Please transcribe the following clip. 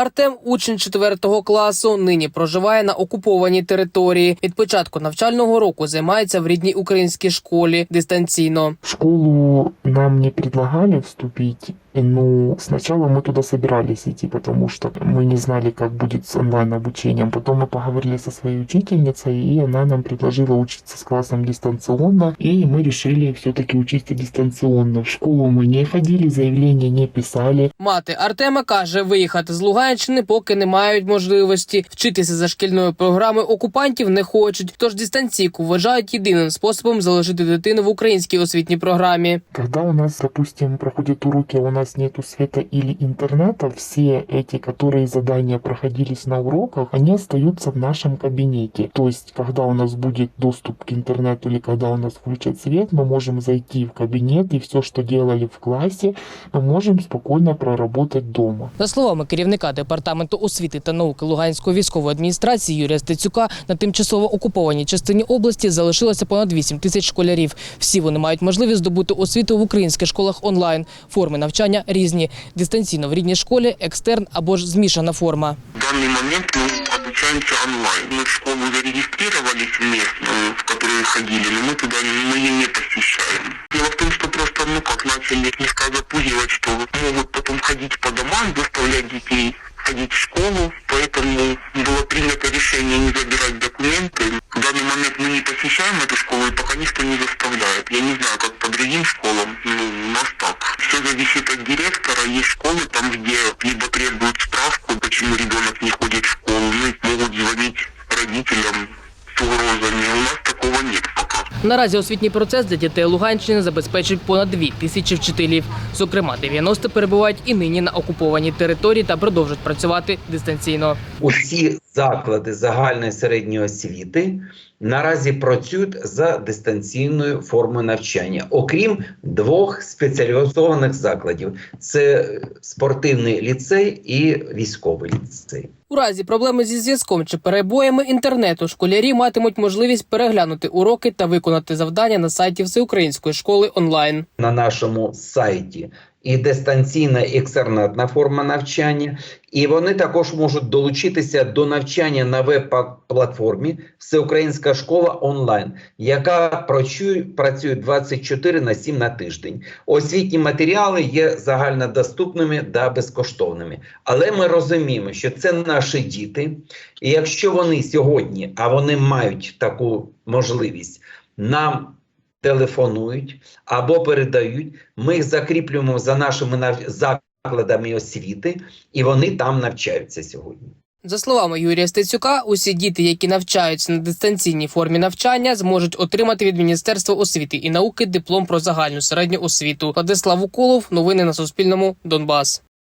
Артем, учень 4 класу, нині проживає на окупованій території. Від початку навчального року займається в рідній українській школі дистанційно. Школу нам не предлагали вступить, но сначала мы туда собирались идти, потому что мы не знали, как будет с онлайн-обучением. Потом мы поговорили со своей учительницей, и она нам предложила учиться с классом дистанционно, и мы решили все-таки учиться дистанционно. В школу мы не ходили, заявления не писали. Мати Артема каже, виїхати з Луганщини поки не мають можливості. Вчитися за шкільною програмою окупантів не хочуть. Тож дистанційку вважають єдиним способом залишити дитину в українській освітній програмі. Когда у нас, допустим, проходят уроки, а у нас нету света или интернета, все эти, которые задания проходились на уроках, они остаются в нашем кабинете. То есть, когда у нас будет доступ к интернету или когда у нас включат свет, мы можем зайти в кабинет и все, что делали в классе, мы можем спокойно проработать дома. За словами керівника департаменту освіти та науки Луганської військової адміністрації Юрія Стецюка, на тимчасово окупованій частині області залишилося понад 8 тисяч школярів. Всі вони мають можливість здобути освіту в українських школах онлайн. Форми навчання різні: дистанційно в рідній школі, екстерн або ж змішана форма. В данный момент мы обучаемся онлайн. Мы в школу зарегистрировались в местную, в которую ходили, но мы туда мы ее не посещаем. Дело в том, что просто, ну как, начали слегка запугивать, что могут потом ходить по домам, заставлять детей ходить в школу, поэтому было принято решение не забирать документы. В данный момент мы не посещаем эту школу и пока никто не заставляет. Я не знаю, как по другим школам, ну, у нас так. Все зависит от директора. Есть школы там, где либо требуют справку, почему ребенок не ходит в школу, ну и могут звонить родителям с угрозами. У нас такого нет. Наразі освітній процес для дітей Луганщини забезпечують понад дві тисячі вчителів. Зокрема, 90 перебувають і нині на окупованій території та продовжують працювати дистанційно. усі заклади загальної середньої освіти наразі працюють за дистанційною формою навчання, окрім двох спеціалізованих закладів: це спортивний ліцей і військовий ліцей. У разі проблеми зі зв'язком чи перебоями інтернету школярі матимуть можливість переглянути уроки та виконати завдання на сайті Всеукраїнської школи онлайн. на нашому сайті і дистанційна і екстернатна форма навчання, і вони також можуть долучитися до навчання на веб-платформі Всеукраїнська школа онлайн, яка працює, працює 24 на 7 на тиждень. Освітні матеріали є загальнодоступними та безкоштовними. Але ми розуміємо, що це наші діти, і якщо вони сьогодні, а вони мають таку можливість, нам телефонують або передають, ми їх закріплюємо за нашими закладами освіти, і вони там навчаються сьогодні. За словами Юрія Стецюка, усі діти, які навчаються на дистанційній формі навчання, зможуть отримати від Міністерства освіти і науки диплом про загальну середню освіту. Владислав Уколов, новини на Суспільному, Донбас.